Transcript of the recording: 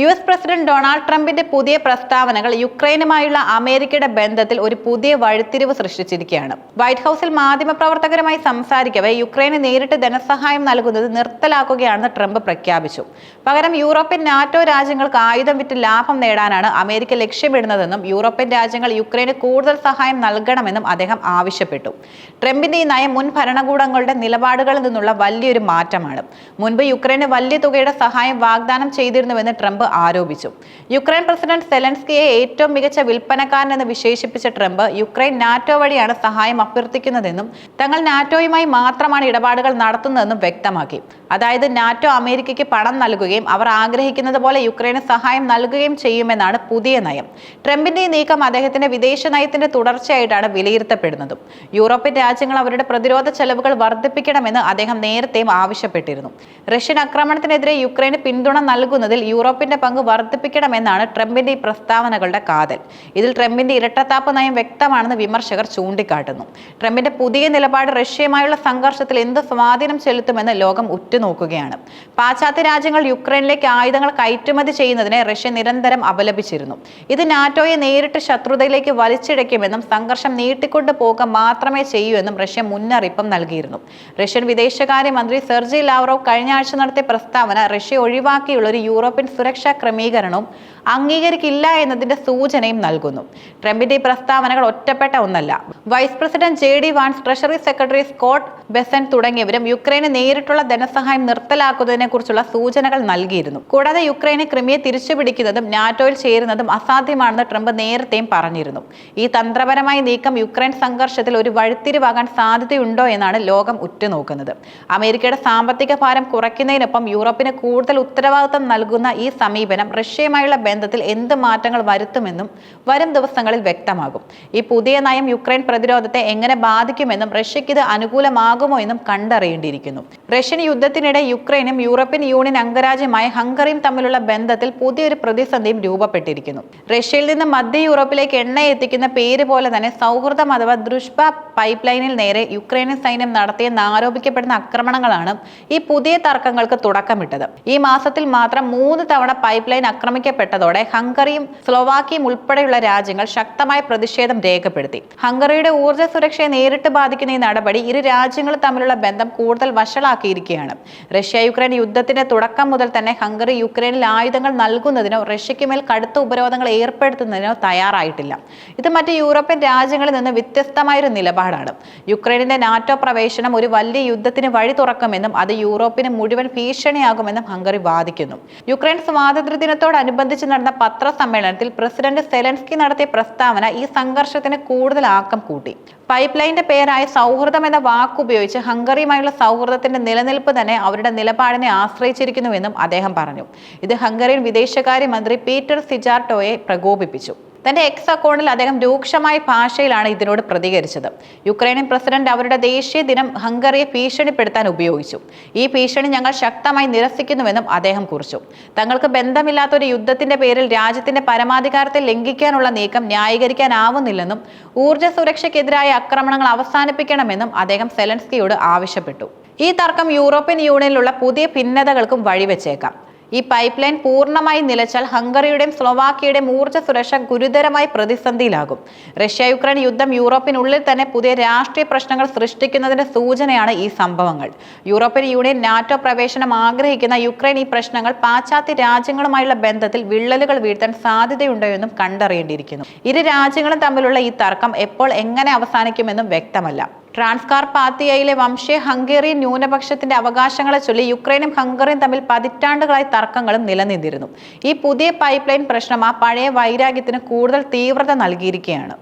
U S president Donald ട്രംപിന്റെ പുതിയ പ്രസ്താവനകൾ യുക്രൈനുമായുള്ള അമേരിക്കയുടെ ബന്ധത്തിൽ ഒരു പുതിയ വഴിത്തിരിവ് സൃഷ്ടിച്ചിരിക്കുകയാണ്. വൈറ്റ് ഹൌസിൽ മാധ്യമപ്രവർത്തകരുമായി സംസാരിക്കവേ യുക്രൈന് നേരിട്ട് ധനസഹായം നൽകുന്നത് നിർത്തലാക്കുകയാണെന്ന് ട്രംപ് പ്രഖ്യാപിച്ചു. പകരം യൂറോപ്യൻ നാറ്റോ രാജ്യങ്ങൾക്ക് ആയുധം വിറ്റ് ലാഭം നേടാനാണ് അമേരിക്ക ലക്ഷ്യമിടുന്നതെന്നും യൂറോപ്യൻ രാജ്യങ്ങൾ യുക്രൈന് കൂടുതൽ സഹായം നൽകണമെന്നും അദ്ദേഹം ആവശ്യപ്പെട്ടു. ട്രംപിന്റെ ഈ നയം മുൻ ഭരണകൂടങ്ങളുടെ നിലപാടുകളിൽ നിന്നുള്ള വലിയൊരു മാറ്റമാണ്. മുൻപ് യുക്രൈന് വലിയ തുകയുടെ സഹായം വാഗ്ദാനം ചെയ്തിരുന്നുവെന്ന് ട്രംപ് ആരോപിച്ചു. യുക്രൈൻ പ്രസിഡന്റ് സെലൻസ്കിയെ ഏറ്റവും മികച്ച വിൽപ്പനക്കാരൻ എന്ന് വിശേഷിപ്പിച്ച ട്രംപ് യുക്രൈൻ നാറ്റോ വഴിയാണ് സഹായം അഭ്യർത്ഥിക്കുന്നതെന്നും തങ്ങൾ നാറ്റോയുമായി മാത്രമാണ് ഇടപാടുകൾ നടത്തുന്നതെന്നും വ്യക്തമാക്കി. അതായത് നാറ്റോ അമേരിക്കയ്ക്ക് പണം നൽകുകയും അവർ ആഗ്രഹിക്കുന്നത് പോലെ യുക്രൈന് സഹായം നൽകുകയും ചെയ്യുമെന്നാണ് പുതിയ നയം. ട്രംപിന്റെ ഈ നീക്കം അദ്ദേഹത്തിന്റെ വിദേശ നയത്തിന്റെ തുടർച്ചയായിട്ടാണ് വിലയിരുത്തപ്പെടുന്നതും. യൂറോപ്യൻ രാജ്യങ്ങൾ അവരുടെ പ്രതിരോധ ചെലവുകൾ വർദ്ധിപ്പിക്കണമെന്ന് അദ്ദേഹം നേരത്തെയും ആവശ്യപ്പെട്ടിരുന്നു. റഷ്യൻ ആക്രമണത്തിനെതിരെ യുക്രൈന് പിന്തുണ നൽകുന്നതിൽ യൂറോപ്പിന്റെ പങ്ക് വർദ്ധിപ്പിക്കണമെന്നാണ് ട്രംപിന്റെ ഈ പ്രസ്താവനകളുടെ കാതൽ. ഇതിൽ ട്രംപിന്റെ ഇരട്ടത്താപ്പ് നയം വ്യക്തമാണെന്ന് വിമർശകർ ചൂണ്ടിക്കാട്ടുന്നു. ട്രംപിന്റെ പുതിയ നിലപാട് റഷ്യയുമായുള്ള സംഘർഷത്തിൽ എന്ത് സ്വാധീനം ചെലുത്തുമെന്ന് ലോകം ഉറ്റുനോക്കുകയാണ്. പാശ്ചാത്യ രാജ്യങ്ങൾ യുക്രൈനിലേക്ക് ആയുധങ്ങൾ കയറ്റുമതി ചെയ്യുന്നതിനെ റഷ്യ നിരന്തരം അപലപിച്ചിരുന്നു. ഇത് നാറ്റോയെ നേരിട്ട് ശത്രുതയിലേക്ക് വലിച്ചിഴയ്ക്കുമെന്നും സംഘർഷം നീട്ടിക്കൊണ്ടു പോകുക മാത്രമേ ചെയ്യൂ എന്നും റഷ്യ മുന്നറിയിപ്പും നൽകിയിരുന്നു. റഷ്യൻ വിദേശകാര്യമന്ത്രി സെർജി ലാവ്റോവ് കഴിഞ്ഞ ആഴ്ച നടത്തിയ പ്രസ്താവന റഷ്യ ഒഴിവാക്കിയുള്ള ഒരു യൂറോപ്യൻ സുരക്ഷാ ക്രമീകരണവും അംഗീകരിക്കില്ല എന്നതിന്റെ സൂചനയും നൽകുന്നു. ട്രംപിന്റെ ഈ പ്രസ്താവനകൾ ഒറ്റപ്പെട്ട ഒന്നല്ല. Vice president J D Vance treasury secretary Scott Bessent തുടങ്ങിയവരും യുക്രൈന് നേരിട്ടുള്ള ധനസഹായം നിർത്തലാക്കുന്നതിനെ കുറിച്ചുള്ള സൂചനകൾ നൽകിയിരുന്നു. കൂടാതെ യുക്രൈനെ ക്രിമിയെ തിരിച്ചുപിടിക്കുന്നതും നാറ്റോയിൽ ചേരുന്നതും അസാധ്യമാണെന്ന് ട്രംപ് നേരത്തെയും പറഞ്ഞിരുന്നു. ഈ തന്ത്രപരമായ നീക്കം യുക്രൈൻ സംഘർഷത്തിൽ ഒരു വഴിത്തിരിവാകാൻ സാധ്യതയുണ്ടോ എന്നാണ് ലോകം ഉറ്റുനോക്കുന്നത്. അമേരിക്കയുടെ സാമ്പത്തിക ഭാരം കുറയ്ക്കുന്നതിനൊപ്പം യൂറോപ്പിന് കൂടുതൽ ഉത്തരവാദിത്തം നൽകുന്ന ഈ സമീപനം റഷ്യയുമായുള്ള ബന്ധത്തിൽ എന്ത് മാറ്റങ്ങൾ വരുത്തുമെന്നും വരും ദിവസങ്ങളിൽ വ്യക്തമാകും. ഈ പുതിയ നയം യുക്രൈൻ പ്രതിരോധത്തെ എങ്ങനെ ബാധിക്കുമെന്നും റഷ്യയ്ക്ക് ഇത് അനുകൂലമാകുമോ എന്നും കണ്ടറിയേണ്ടിയിരിക്കുന്നു. റഷ്യൻ യുദ്ധത്തിനിടെ യുക്രൈനും യൂറോപ്യൻ യൂണിയൻ അംഗരാജ്യമായ ഹംഗറിയും തമ്മിലുള്ള ബന്ധത്തിൽ പുതിയൊരു പ്രതിസന്ധിയും രൂപപ്പെട്ടിരിക്കുന്നു. റഷ്യയിൽ നിന്ന് മധ്യ യൂറോപ്പിലേക്ക് എണ്ണ എത്തിക്കുന്ന പേര് പോലെ തന്നെ സൗഹൃദം അഥവാ ദൃഷ്പ പൈപ്പ് ലൈനിൽ നേരെ യുക്രൈനിയൻ സൈന്യം നടത്തിയെന്ന് ആരോപിക്കപ്പെടുന്ന ആക്രമണങ്ങളാണ് ഈ പുതിയ തർക്കങ്ങൾക്ക് തുടക്കമിട്ടത്. ഈ മാസത്തിൽ മാത്രം മൂന്ന് തവണ പൈപ്പ് ലൈൻ ആക്രമിക്കപ്പെട്ടതോടെ ഹംഗറിയും സ്ലോവാക്കിയും ഉൾപ്പെടെയുള്ള രാജ്യങ്ങൾ ശക്തമായ പ്രതിഷേധം രേഖപ്പെടുത്തി. ഹംഗറിയുടെ ഊർജ സുരക്ഷയെ നേരിട്ട് ബാധിക്കുന്ന ഈ നടപടി ഇരു രാജ്യങ്ങൾ തമ്മിലുള്ള ബന്ധം കൂടുതൽ വഷളാക്കിയിരിക്കുകയാണ്. റഷ്യ യുക്രൈൻ യുദ്ധത്തിന്റെ തുടക്കം മുതൽ തന്നെ ഹംഗറി യുക്രൈനിൽ ആയുധങ്ങൾ നൽകുന്നതിനോ റഷ്യയ്ക്ക് മേൽ കടുത്ത ഉപരോധങ്ങൾ ഏർപ്പെടുത്തുന്നതിനോ തയ്യാറായിട്ടില്ല. ഇത് മറ്റ് യൂറോപ്യൻ രാജ്യങ്ങളിൽ നിന്ന് വ്യത്യസ്തമായൊരു നിലപാടാണ്. യുക്രൈനിന്റെ നാറ്റോ പ്രവേശനം ഒരു വലിയ യുദ്ധത്തിന് വഴി തുറക്കുമെന്നും അത് യൂറോപ്പിന് മുഴുവൻ ഭീഷണിയാകുമെന്നും ഹംഗറി വാദിക്കുന്നു. യുക്രൈൻ സ്വാതന്ത്ര്യ ദിനത്തോടനുബന്ധിച്ച് നടന്ന പത്രസമ്മേളനത്തിൽ പ്രസിഡന്റ് സെലൻസ്കി നടത്തിയ പ്രസ്താവന ഈ സംഘർഷത്തിന് കൂടുതൽ ആക്കം കൂട്ടി. പൈപ്പ് ലൈനിന്റെ പേരായ സൗഹൃദം എന്ന വാക്കുപയോഗിച്ച് ഹംഗറിയുമായുള്ള സൗഹൃദത്തിന്റെ നിലനിൽപ്പ് തന്നെ അവരുടെ നിലപാടിനെ ആശ്രയിച്ചിരിക്കുന്നുവെന്നും അദ്ദേഹം പറഞ്ഞു. ഇത് ഹംഗറിയൻ വിദേശകാര്യ മന്ത്രി പീറ്റർ സിജാർട്ടോയെ പ്രകോപിപ്പിച്ചു. തന്റെ എക്സ് അക്കൗണ്ടിൽ അദ്ദേഹം രൂക്ഷമായ ഭാഷയിലാണ് ഇതിനോട് പ്രതികരിച്ചത്. യുക്രൈനിയൻ പ്രസിഡന്റ് അവരുടെ ദേശീയ ദിനം ഹംഗറിയെ ഭീഷണിപ്പെടുത്താൻ ഉപയോഗിച്ചു. ഈ ഭീഷണി ഞങ്ങൾ ശക്തമായി നിരസിക്കുന്നുവെന്നും അദ്ദേഹം കുറിച്ചു. തങ്ങൾക്ക് ബന്ധമില്ലാത്ത ഒരു യുദ്ധത്തിന്റെ പേരിൽ രാജ്യത്തിന്റെ പരമാധികാരത്തെ ലംഘിക്കാനുള്ള നീക്കം ന്യായീകരിക്കാനാവുന്നില്ലെന്നും ഊർജ സുരക്ഷയ്ക്കെതിരായ ആക്രമണങ്ങൾ അവസാനിപ്പിക്കണമെന്നും അദ്ദേഹം സെലൻസ്കിയോട് ആവശ്യപ്പെട്ടു. ഈ തർക്കം യൂറോപ്യൻ യൂണിയനിലുള്ള പുതിയ ഭിന്നതകൾക്കും വഴിവെച്ചേക്കാം. ഈ പൈപ്പ് ലൈൻ പൂർണമായി നിലച്ചാൽ ഹംഗറിയുടെയും സ്ലോവാക്കിയുടെയും ഊർജ സുരക്ഷ ഗുരുതരമായി പ്രതിസന്ധിയിലാകും. റഷ്യ യുക്രൈൻ യുദ്ധം യൂറോപ്പിനുള്ളിൽ തന്നെ പുതിയ രാഷ്ട്രീയ പ്രശ്നങ്ങൾ സൃഷ്ടിക്കുന്നതിന്റെ സൂചനയാണ് ഈ സംഭവങ്ങൾ. യൂറോപ്യൻ യൂണിയൻ നാറ്റോ പ്രവേശനം ആഗ്രഹിക്കുന്ന യുക്രൈൻ ഈ പ്രശ്നങ്ങൾ പാശ്ചാത്യ രാജ്യങ്ങളുമായുള്ള ബന്ധത്തിൽ വിള്ളലുകൾ വീഴ്ത്താൻ സാധ്യതയുണ്ടോ എന്നും കണ്ടറിയേണ്ടിയിരിക്കുന്നു. ഇരു രാജ്യങ്ങളും തമ്മിലുള്ള ഈ തർക്കം എപ്പോൾ എങ്ങനെ അവസാനിക്കുമെന്നും വ്യക്തമല്ല. ട്രാൻസ്കാർപാത്തിയയിലെ വംശീയ ഹംഗേറിയൻ ന്യൂനപക്ഷത്തിന്റെ അവകാശങ്ങളെ ചൊല്ലി യുക്രൈനും ഹംഗറിയും തമ്മിൽ പതിറ്റാണ്ടുകളായി തർക്കങ്ങളും നിലനിന്നിരുന്നു. ഈ പുതിയ പൈപ്പ് ലൈൻ പ്രശ്നം ആ പഴയ വൈരാഗ്യത്തിന് കൂടുതൽ തീവ്രത നൽകിയിരിക്കുകയാണ്.